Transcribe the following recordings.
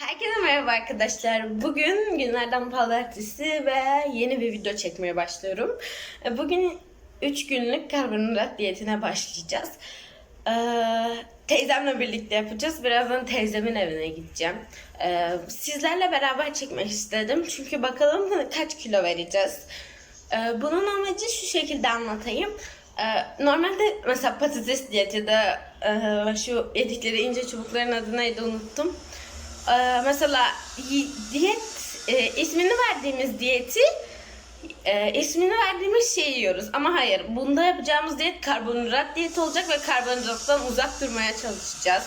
Herkese merhaba arkadaşlar. Bugün günlerden pazartesi ve yeni bir video çekmeye başlıyorum. Bugün 3 günlük karbonhidrat diyetine başlayacağız. Ee, teyzemle birlikte yapacağız. Birazdan teyzemin evine gideceğim. Ee, sizlerle beraber çekmek istedim. Çünkü bakalım kaç kilo vereceğiz. Ee, bunun amacı şu şekilde anlatayım. Ee, normalde mesela patates diyeti de e, şu yedikleri ince çubukların adı neydi unuttum. Ee, mesela diyet e, ismini verdiğimiz diyeti e, ismini verdiğimiz şeyi yiyoruz. Ama hayır bunda yapacağımız diyet karbonhidrat diyeti olacak ve karbonhidrattan uzak durmaya çalışacağız.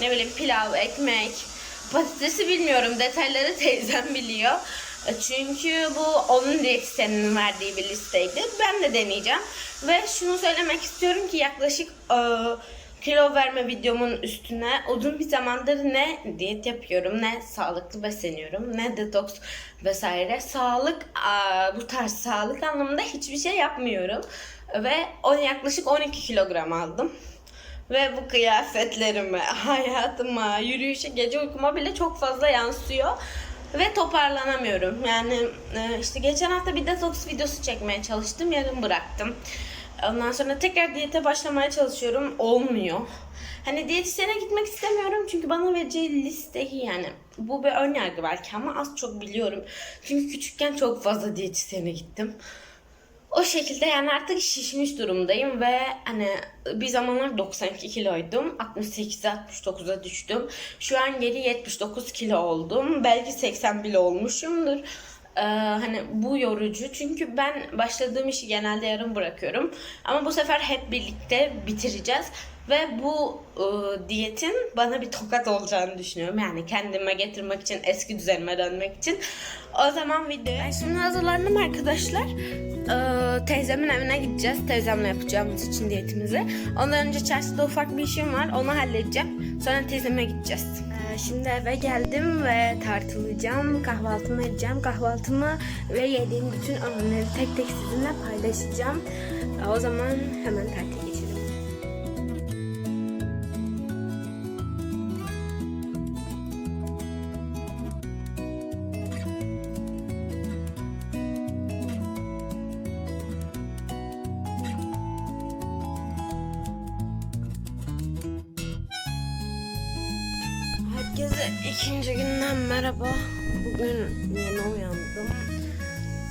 Ne bileyim pilav, ekmek, patatesi bilmiyorum detayları teyzem biliyor. E, Çünkü bu onun diyetisyeninin verdiği bir listeydi. Ben de deneyeceğim. Ve şunu söylemek istiyorum ki yaklaşık e, kilo verme videomun üstüne uzun bir zamandır ne diyet yapıyorum, ne sağlıklı besleniyorum, ne detoks vesaire. Sağlık, bu tarz sağlık anlamında hiçbir şey yapmıyorum. Ve o yaklaşık 12 kilogram aldım. Ve bu kıyafetlerime, hayatıma, yürüyüşe, gece uykuma bile çok fazla yansıyor. Ve toparlanamıyorum. Yani e, işte geçen hafta bir detoks videosu çekmeye çalıştım. Yarım bıraktım. Ondan sonra tekrar diyete başlamaya çalışıyorum. Olmuyor. Hani diyetisyene gitmek istemiyorum çünkü bana vereceği listeyi yani bu bir ön yargı belki ama az çok biliyorum. Çünkü küçükken çok fazla diyetisyene gittim. O şekilde yani artık şişmiş durumdayım ve hani bir zamanlar 92 kiloydum. 68'e 69'a düştüm. Şu an geri 79 kilo oldum. Belki 80 bile olmuşumdur. Ee, hani bu yorucu çünkü ben başladığım işi genelde yarım bırakıyorum. Ama bu sefer hep birlikte bitireceğiz. Ve bu e, diyetin bana bir tokat olacağını düşünüyorum. Yani kendime getirmek için, eski düzenime dönmek için. O zaman videoya... Ben şimdi hazırlandım arkadaşlar. Ee, teyzemin evine gideceğiz. Teyzemle yapacağımız için diyetimizi. Ondan önce çarşıda ufak bir işim var. Onu halledeceğim. Sonra teyzeme gideceğiz. Ee, şimdi eve geldim ve tartılacağım. Kahvaltımı edeceğim. Kahvaltımı ve yediğim bütün öğünleri tek tek sizinle paylaşacağım. Ee, o zaman hemen tartıya Herkese ikinci günden merhaba. Bugün yeni uyandım.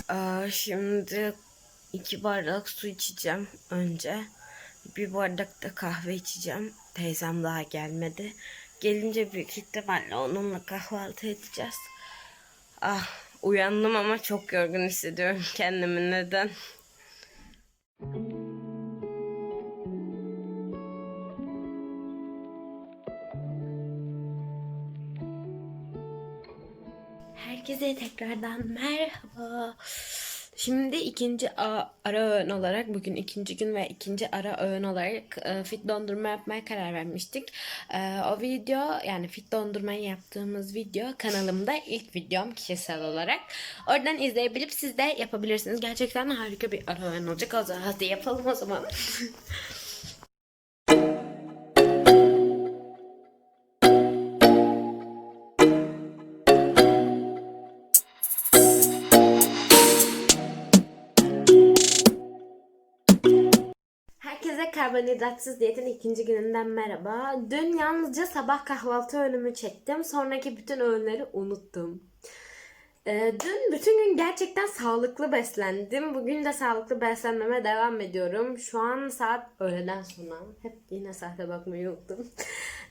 Aa, şimdi iki bardak su içeceğim önce. Bir bardak da kahve içeceğim. Teyzem daha gelmedi. Gelince büyük ihtimalle onunla kahvaltı edeceğiz. Ah uyandım ama çok yorgun hissediyorum kendimi neden? Herkese tekrardan merhaba. Şimdi ikinci ara öğün olarak bugün ikinci gün ve ikinci ara öğün olarak e, fit dondurma yapmaya karar vermiştik. E, o video yani fit dondurmayı yaptığımız video kanalımda ilk videom kişisel olarak. Oradan izleyebilip siz de yapabilirsiniz. Gerçekten harika bir ara öğün olacak. O zaman hadi yapalım o zaman. karbonhidratsız diyetin ikinci gününden merhaba. Dün yalnızca sabah kahvaltı öğünümü çektim. Sonraki bütün öğünleri unuttum. Ee, dün bütün gün gerçekten sağlıklı beslendim. Bugün de sağlıklı beslenmeme devam ediyorum. Şu an saat öğleden sonra. Hep yine saate bakmayı unuttum.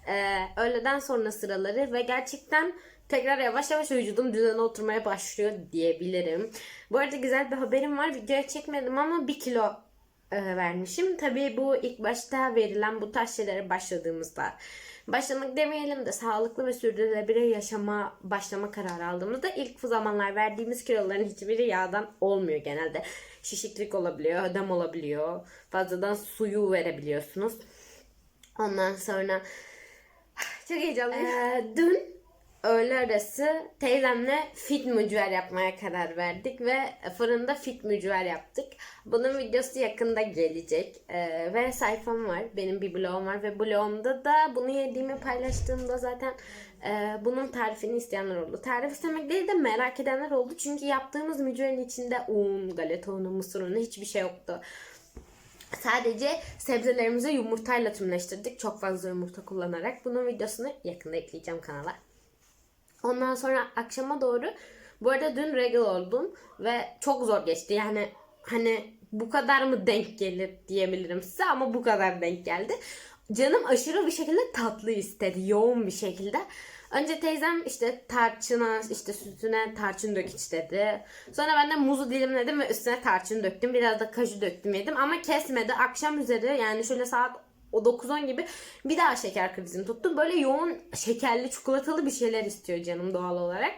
Ee, öğleden sonra sıraları ve gerçekten tekrar yavaş yavaş vücudum düzene oturmaya başlıyor diyebilirim. Bu arada güzel bir haberim var. Videoya çekmedim ama bir kilo vermişim. Tabii bu ilk başta verilen bu tarz şeylere başladığımızda başlamak demeyelim de sağlıklı ve sürdürülebilir yaşama başlama kararı aldığımızda ilk zamanlar verdiğimiz kiloların hiçbiri yağdan olmuyor genelde. Şişiklik olabiliyor, ödem olabiliyor. Fazladan suyu verebiliyorsunuz. Ondan sonra çok heyecanlıyım. Ee, dün öğle arası teyzemle fit mücver yapmaya karar verdik ve fırında fit mücver yaptık. Bunun videosu yakında gelecek Ee, ve sayfam var. Benim bir blogum var ve blogumda da bunu yediğimi paylaştığımda zaten e, bunun tarifini isteyenler oldu. Tarif istemek değil de merak edenler oldu. Çünkü yaptığımız mücverin içinde un, galeta unu, mısır unu hiçbir şey yoktu. Sadece sebzelerimizi yumurtayla tümleştirdik. Çok fazla yumurta kullanarak. Bunun videosunu yakında ekleyeceğim kanala. Ondan sonra akşama doğru bu arada dün regal oldum ve çok zor geçti. Yani hani bu kadar mı denk gelir diyebilirim size ama bu kadar denk geldi. Canım aşırı bir şekilde tatlı istedi. Yoğun bir şekilde. Önce teyzem işte tarçına işte sütüne tarçın dök iç dedi. Sonra ben de muzu dilimledim ve üstüne tarçın döktüm. Biraz da kaju döktüm yedim ama kesmedi. Akşam üzeri yani şöyle saat o 9-10 gibi bir daha şeker krizim tuttu. Böyle yoğun şekerli çikolatalı bir şeyler istiyor canım doğal olarak.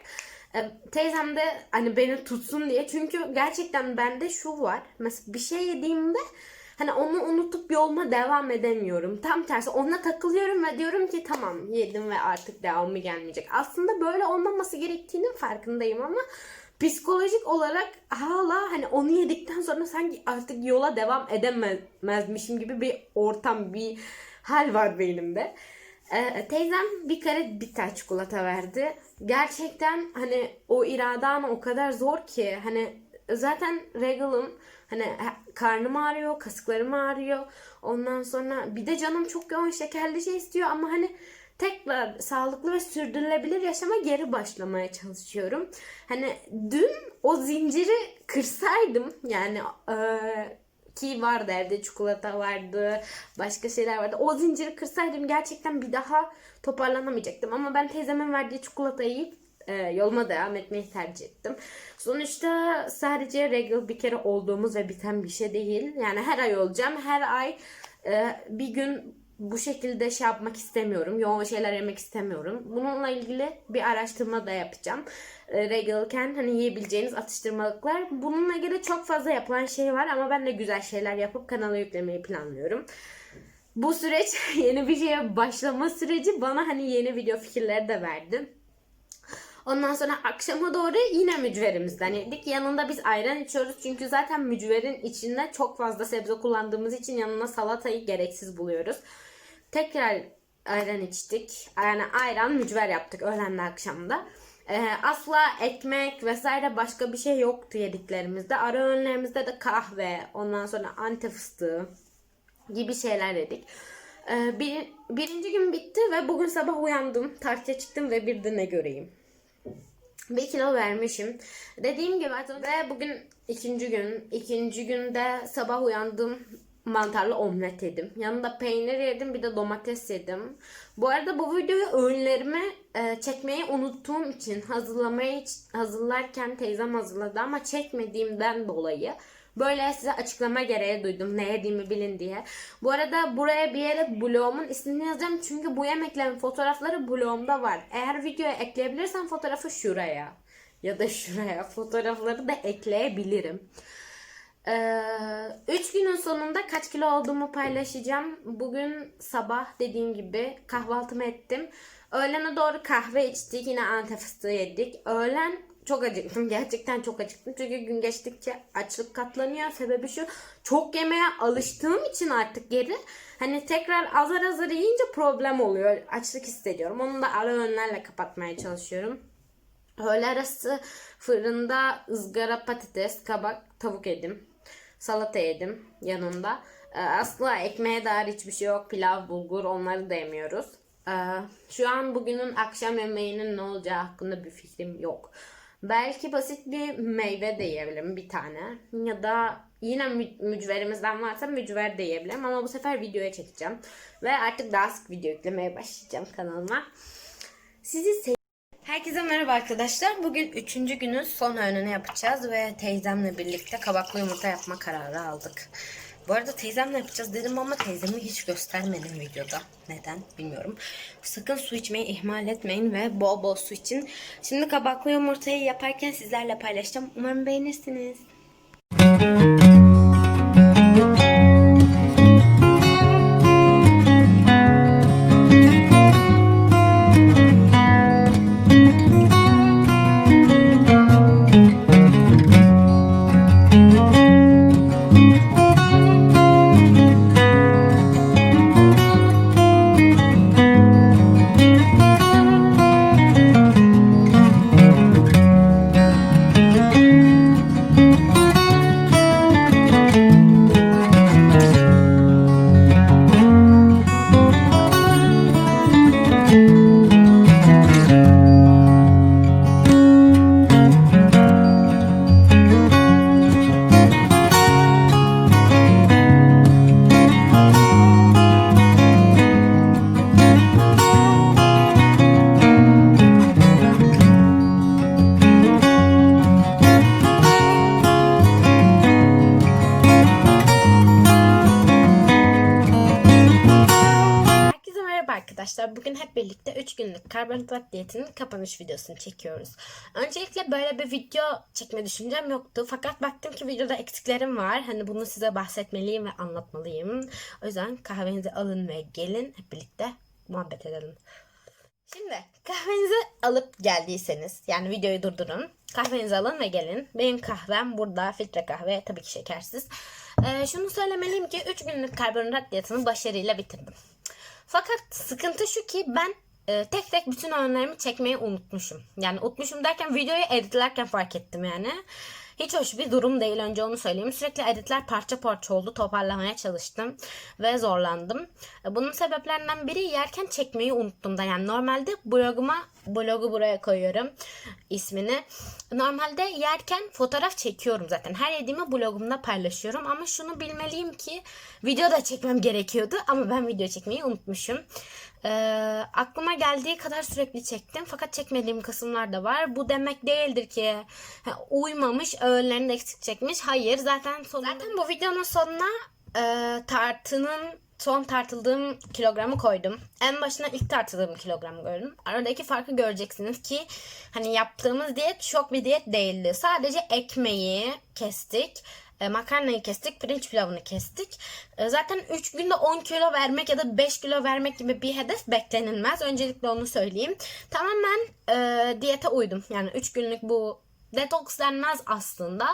E, teyzem de hani beni tutsun diye çünkü gerçekten bende şu var. Mesela bir şey yediğimde hani onu unutup yoluma devam edemiyorum. Tam tersi ona takılıyorum ve diyorum ki tamam yedim ve artık devamı gelmeyecek. Aslında böyle olmaması gerektiğinin farkındayım ama psikolojik olarak hala hani onu yedikten sonra sanki artık yola devam edemezmişim gibi bir ortam, bir hal var beynimde. Ee, teyzem bir kare bitter çikolata verdi. Gerçekten hani o iradan o kadar zor ki hani zaten regalım hani karnım ağrıyor, kasıklarım ağrıyor. Ondan sonra bir de canım çok yoğun şekerli şey istiyor ama hani tekrar sağlıklı ve sürdürülebilir yaşama geri başlamaya çalışıyorum. Hani dün o zinciri kırsaydım yani e, ki vardı evde çikolata vardı başka şeyler vardı. O zinciri kırsaydım gerçekten bir daha toparlanamayacaktım. Ama ben teyzemin verdiği çikolatayı yiyip e, yoluma devam etmeyi tercih ettim. Sonuçta sadece regal bir kere olduğumuz ve biten bir şey değil. Yani her ay olacağım. Her ay e, bir gün bu şekilde şey yapmak istemiyorum. Yoğun şeyler yemek istemiyorum. Bununla ilgili bir araştırma da yapacağım. E, regalken hani yiyebileceğiniz atıştırmalıklar. Bununla ilgili çok fazla yapılan şey var ama ben de güzel şeyler yapıp kanala yüklemeyi planlıyorum. Bu süreç yeni bir şeye başlama süreci bana hani yeni video fikirleri de verdi. Ondan sonra akşama doğru yine mücverimizden yedik. Yanında biz ayran içiyoruz. Çünkü zaten mücverin içinde çok fazla sebze kullandığımız için yanına salatayı gereksiz buluyoruz. Tekrar ayran içtik. Yani ayran mücver yaptık öğlenle akşamda. Ee, asla ekmek vesaire başka bir şey yoktu yediklerimizde. Ara öğünlerimizde de kahve, ondan sonra antep fıstığı gibi şeyler yedik. Ee, bir, birinci gün bitti ve bugün sabah uyandım. Tartıya çıktım ve bir de ne göreyim. Bir kilo vermişim. Dediğim gibi ve bugün ikinci gün. İkinci günde sabah uyandım mantarlı omlet yedim. Yanında peynir yedim bir de domates yedim. Bu arada bu videoyu öğünlerimi e, çekmeyi unuttuğum için hazırlamayı hazırlarken teyzem hazırladı ama çekmediğimden dolayı böyle size açıklama gereği duydum ne yediğimi bilin diye. Bu arada buraya bir yere blogumun ismini yazacağım çünkü bu yemeklerin fotoğrafları blogumda var. Eğer videoya ekleyebilirsem fotoğrafı şuraya ya da şuraya fotoğrafları da ekleyebilirim. Ee, üç günün sonunda kaç kilo olduğumu paylaşacağım. Bugün sabah dediğim gibi kahvaltımı ettim. Öğlene doğru kahve içtik. Yine antep fıstığı yedik. Öğlen çok acıktım. Gerçekten çok acıktım. Çünkü gün geçtikçe açlık katlanıyor. Sebebi şu. Çok yemeye alıştığım için artık geri. Hani tekrar azar azar yiyince problem oluyor. Açlık hissediyorum. Onu da ara öğünlerle kapatmaya çalışıyorum. Öğle arası fırında ızgara patates, kabak, tavuk yedim. Salata yedim yanında. Ee, asla ekmeğe dair hiçbir şey yok. Pilav, bulgur onları da yemiyoruz. Ee, şu an bugünün akşam yemeğinin ne olacağı hakkında bir fikrim yok. Belki basit bir meyve de yiyebilirim bir tane. Ya da yine mü- mücverimizden varsa mücver de yiyebilirim. Ama bu sefer videoya çekeceğim. Ve artık daha sık video yüklemeye başlayacağım kanalıma. Sizi Herkese merhaba arkadaşlar. Bugün üçüncü günün son öğününü yapacağız ve teyzemle birlikte kabaklı yumurta yapma kararı aldık. Bu arada teyzemle yapacağız dedim ama teyzemi hiç göstermedim videoda. Neden bilmiyorum. Sakın su içmeyi ihmal etmeyin ve bol bol su için. Şimdi kabaklı yumurtayı yaparken sizlerle paylaşacağım. Umarım beğenirsiniz. Karbonhidrat diyetinin kapanış videosunu çekiyoruz. Öncelikle böyle bir video çekme düşüncem yoktu. Fakat baktım ki videoda eksiklerim var. Hani bunu size bahsetmeliyim ve anlatmalıyım. O yüzden kahvenizi alın ve gelin hep birlikte muhabbet edelim. Şimdi kahvenizi alıp geldiyseniz yani videoyu durdurun. Kahvenizi alın ve gelin. Benim kahvem burada filtre kahve tabii ki şekersiz. Ee, şunu söylemeliyim ki 3 günlük karbonhidrat diyetini başarıyla bitirdim. Fakat sıkıntı şu ki ben e, tek tek bütün öğünlerimi çekmeyi unutmuşum. Yani unutmuşum derken videoyu editlerken fark ettim yani. Hiç hoş bir durum değil önce onu söyleyeyim. Sürekli editler parça parça oldu. Toparlamaya çalıştım ve zorlandım. E, Bunun sebeplerinden biri yerken çekmeyi unuttum da. Yani normalde bloguma blogu buraya koyuyorum ismini. Normalde yerken fotoğraf çekiyorum zaten. Her yediğimi blogumda paylaşıyorum ama şunu bilmeliyim ki video da çekmem gerekiyordu ama ben video çekmeyi unutmuşum. Ee, aklıma geldiği kadar sürekli çektim fakat çekmediğim kısımlar da var. Bu demek değildir ki ha, uymamış, öğünlerini de eksik çekmiş. Hayır zaten sonunda... Zaten bu videonun sonuna e, tartının son tartıldığım kilogramı koydum. En başına ilk tartıldığım kilogramı gördüm. Aradaki farkı göreceksiniz ki hani yaptığımız diyet çok bir diyet değildi. Sadece ekmeği kestik. E, makarnayı kestik, pirinç pilavını kestik. E, zaten 3 günde 10 kilo vermek ya da 5 kilo vermek gibi bir hedef beklenilmez. Öncelikle onu söyleyeyim. Tamamen e, diyete uydum. Yani 3 günlük bu detoks denmez aslında.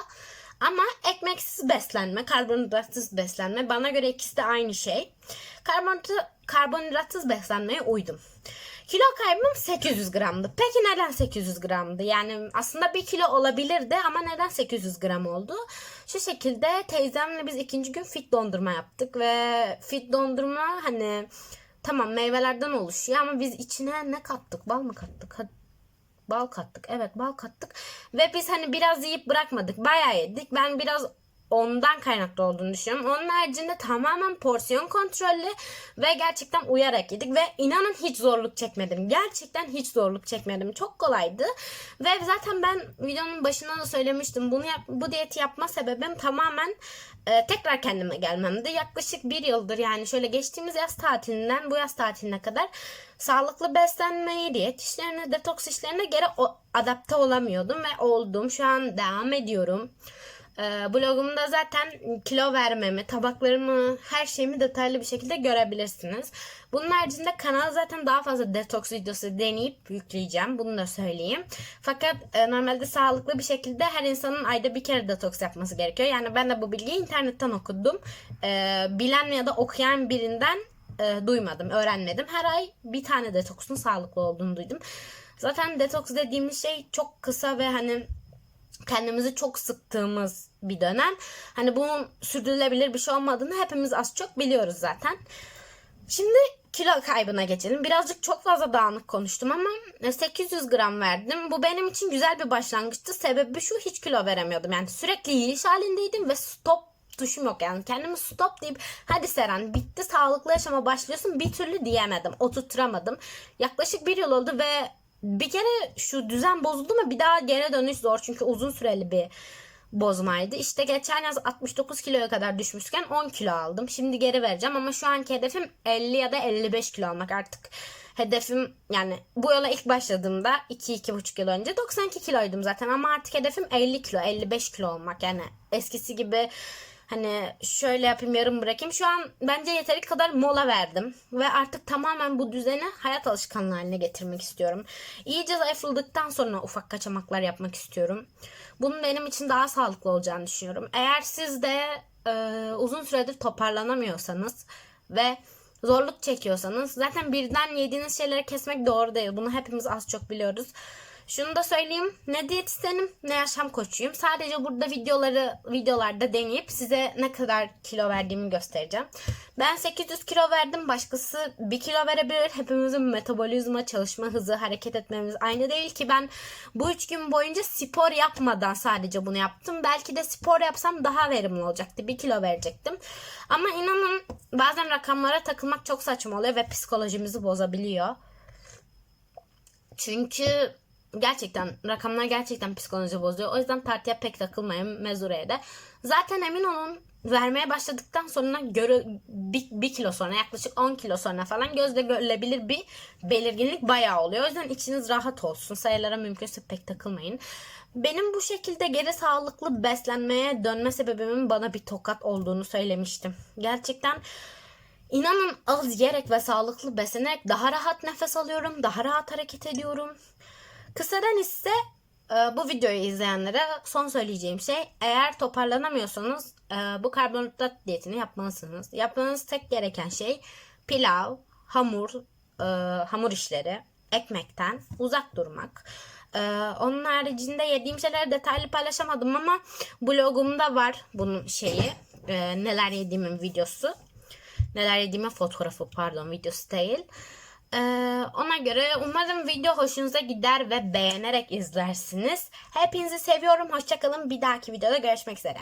Ama ekmeksiz beslenme, karbonhidratsız beslenme bana göre ikisi de aynı şey. Karbonhidrat, karbonhidratsız beslenmeye uydum. Kilo kaybım 800 gramdı. Peki neden 800 gramdı? Yani aslında 1 kilo olabilirdi ama neden 800 gram oldu? Şu şekilde teyzemle biz ikinci gün fit dondurma yaptık ve fit dondurma hani tamam meyvelerden oluşuyor ama biz içine ne kattık? Bal mı kattık? Hadi Bal kattık. Evet bal kattık. Ve biz hani biraz yiyip bırakmadık. Bayağı yedik. Ben biraz ondan kaynaklı olduğunu düşünüyorum. Onun haricinde tamamen porsiyon kontrollü ve gerçekten uyarak yedik ve inanın hiç zorluk çekmedim. Gerçekten hiç zorluk çekmedim. Çok kolaydı. Ve zaten ben videonun başında da söylemiştim. Bunu yap, bu diyeti yapma sebebim tamamen e, tekrar kendime gelmemdi. Yaklaşık bir yıldır yani şöyle geçtiğimiz yaz tatilinden bu yaz tatiline kadar sağlıklı beslenmeyi, diyet işlerine, detoks işlerine geri adapte olamıyordum ve oldum. Şu an devam ediyorum. Ee, blogumda zaten kilo vermemi, tabaklarımı, her şeyimi detaylı bir şekilde görebilirsiniz. Bunun haricinde kanala zaten daha fazla detoks videosu deneyip yükleyeceğim. Bunu da söyleyeyim. Fakat e, normalde sağlıklı bir şekilde her insanın ayda bir kere detoks yapması gerekiyor. Yani ben de bu bilgiyi internetten okudum. Ee, bilen ya da okuyan birinden e, duymadım, öğrenmedim. Her ay bir tane detoksun sağlıklı olduğunu duydum. Zaten detoks dediğimiz şey çok kısa ve hani kendimizi çok sıktığımız bir dönem. Hani bunun sürdürülebilir bir şey olmadığını hepimiz az çok biliyoruz zaten. Şimdi kilo kaybına geçelim. Birazcık çok fazla dağınık konuştum ama 800 gram verdim. Bu benim için güzel bir başlangıçtı. Sebebi şu hiç kilo veremiyordum. Yani sürekli yiyiş halindeydim ve stop tuşum yok yani kendimi stop deyip hadi Seren bitti sağlıklı yaşama başlıyorsun bir türlü diyemedim oturtturamadım yaklaşık bir yıl oldu ve bir kere şu düzen bozuldu mu bir daha geri dönüş zor çünkü uzun süreli bir bozmaydı. İşte geçen yaz 69 kiloya kadar düşmüşken 10 kilo aldım. Şimdi geri vereceğim ama şu anki hedefim 50 ya da 55 kilo almak artık. Hedefim yani bu yola ilk başladığımda 2-2,5 yıl önce 92 kiloydum zaten ama artık hedefim 50 kilo 55 kilo olmak. Yani eskisi gibi hani şöyle yapayım yarım bırakayım. Şu an bence yeteri kadar mola verdim. Ve artık tamamen bu düzeni hayat alışkanlığı haline getirmek istiyorum. İyice zayıfladıktan sonra ufak kaçamaklar yapmak istiyorum. Bunun benim için daha sağlıklı olacağını düşünüyorum. Eğer siz de e, uzun süredir toparlanamıyorsanız ve zorluk çekiyorsanız zaten birden yediğiniz şeyleri kesmek doğru değil. Bunu hepimiz az çok biliyoruz. Şunu da söyleyeyim. Ne diyetisyenim ne yaşam koçuyum. Sadece burada videoları videolarda deneyip size ne kadar kilo verdiğimi göstereceğim. Ben 800 kilo verdim. Başkası 1 kilo verebilir. Hepimizin metabolizma, çalışma hızı, hareket etmemiz aynı değil ki ben bu 3 gün boyunca spor yapmadan sadece bunu yaptım. Belki de spor yapsam daha verimli olacaktı. 1 kilo verecektim. Ama inanın bazen rakamlara takılmak çok saçma oluyor ve psikolojimizi bozabiliyor. Çünkü gerçekten rakamlar gerçekten psikoloji bozuyor. O yüzden tartıya pek takılmayın mezureye de. Zaten emin olun vermeye başladıktan sonra göre bir, bir kilo sonra yaklaşık 10 kilo sonra falan gözle görülebilir bir belirginlik bayağı oluyor. O yüzden içiniz rahat olsun. Sayılara mümkünse pek takılmayın. Benim bu şekilde geri sağlıklı beslenmeye dönme sebebimin bana bir tokat olduğunu söylemiştim. Gerçekten İnanın az yiyerek ve sağlıklı beslenerek daha rahat nefes alıyorum, daha rahat hareket ediyorum. Kısadan ise e, bu videoyu izleyenlere son söyleyeceğim şey eğer toparlanamıyorsanız e, bu karbonhidrat diyetini yapmalısınız. Yapmanız tek gereken şey pilav, hamur, e, hamur işleri, ekmekten uzak durmak. Onun haricinde yediğim şeyleri detaylı paylaşamadım ama blogumda var bunun şeyi neler yediğimin videosu neler yediğime fotoğrafı pardon videosu değil. Ee, ona göre umarım video hoşunuza gider ve beğenerek izlersiniz. Hepinizi seviyorum. Hoşçakalın. Bir dahaki videoda görüşmek üzere.